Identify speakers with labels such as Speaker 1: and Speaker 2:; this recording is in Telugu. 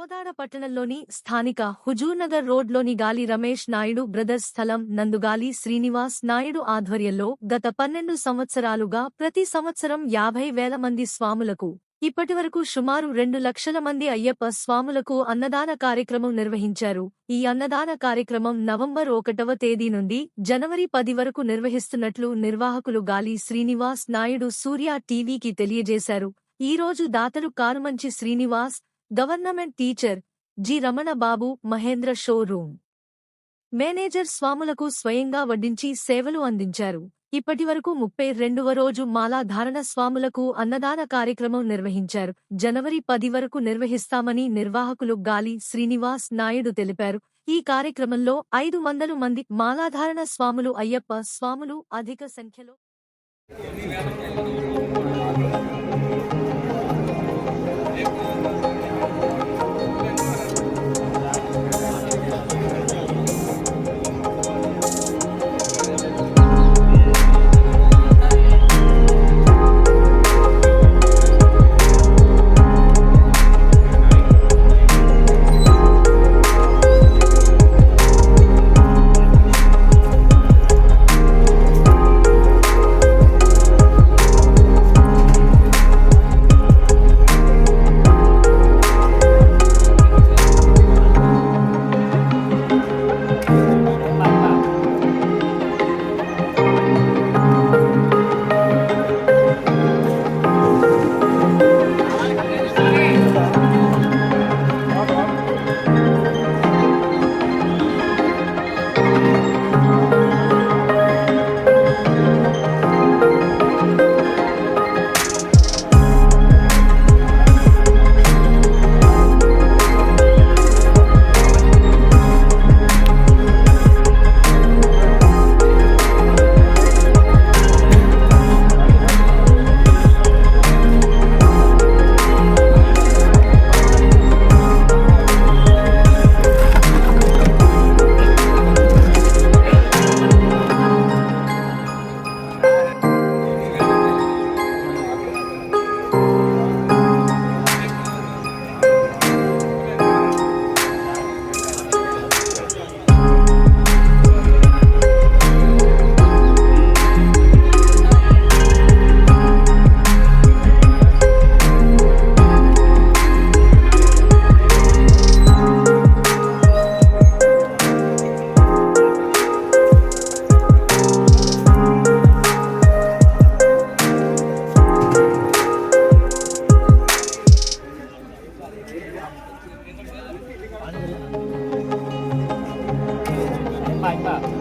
Speaker 1: Kodad పట్టణంలోని స్థానిక హుజూర్నగర్ రోడ్లోని గాలి రమేష్ నాయుడు బ్రదర్స్ స్థలం నందుగాలి శ్రీనివాస్ నాయుడు ఆధ్వర్యంలో గత పన్నెండు సంవత్సరాలుగా ప్రతి సంవత్సరం యాభై వేల మంది స్వాములకు ఇప్పటివరకు సుమారు రెండు లక్షల మంది అయ్యప్ప స్వాములకు అన్నదాన కార్యక్రమం నిర్వహించారు. ఈ అన్నదాన కార్యక్రమం నవంబర్ ఒకటవ తేదీ నుండి జనవరి పది వరకు నిర్వహిస్తున్నట్లు నిర్వాహకులు గాలి శ్రీనివాస్ నాయుడు సూర్య టీవీకి తెలియజేశారు. ఈ రోజు దాతలు Karumanchi Srinivas government teacher G Ramana Babu Mahindra showroom manager స్వాములకు స్వయంగా వడ్డించి సేవలు అందించారు. ఇప్పటివరకు ముప్పై రెండవ రోజు మాలాధారణ స్వాములకు అన్నదాన కార్యక్రమం నిర్వహించారు. జనవరి పది వరకు నిర్వహిస్తామని నిర్వాహకులు గాలి శ్రీనివాస్ నాయుడు తెలిపారు. ఈ కార్యక్రమంలో ఐదు వందలు మంది మాలాధారణ స్వాములు అయ్యప్ప స్వాములు అధిక సంఖ్యలో
Speaker 2: 哎呀！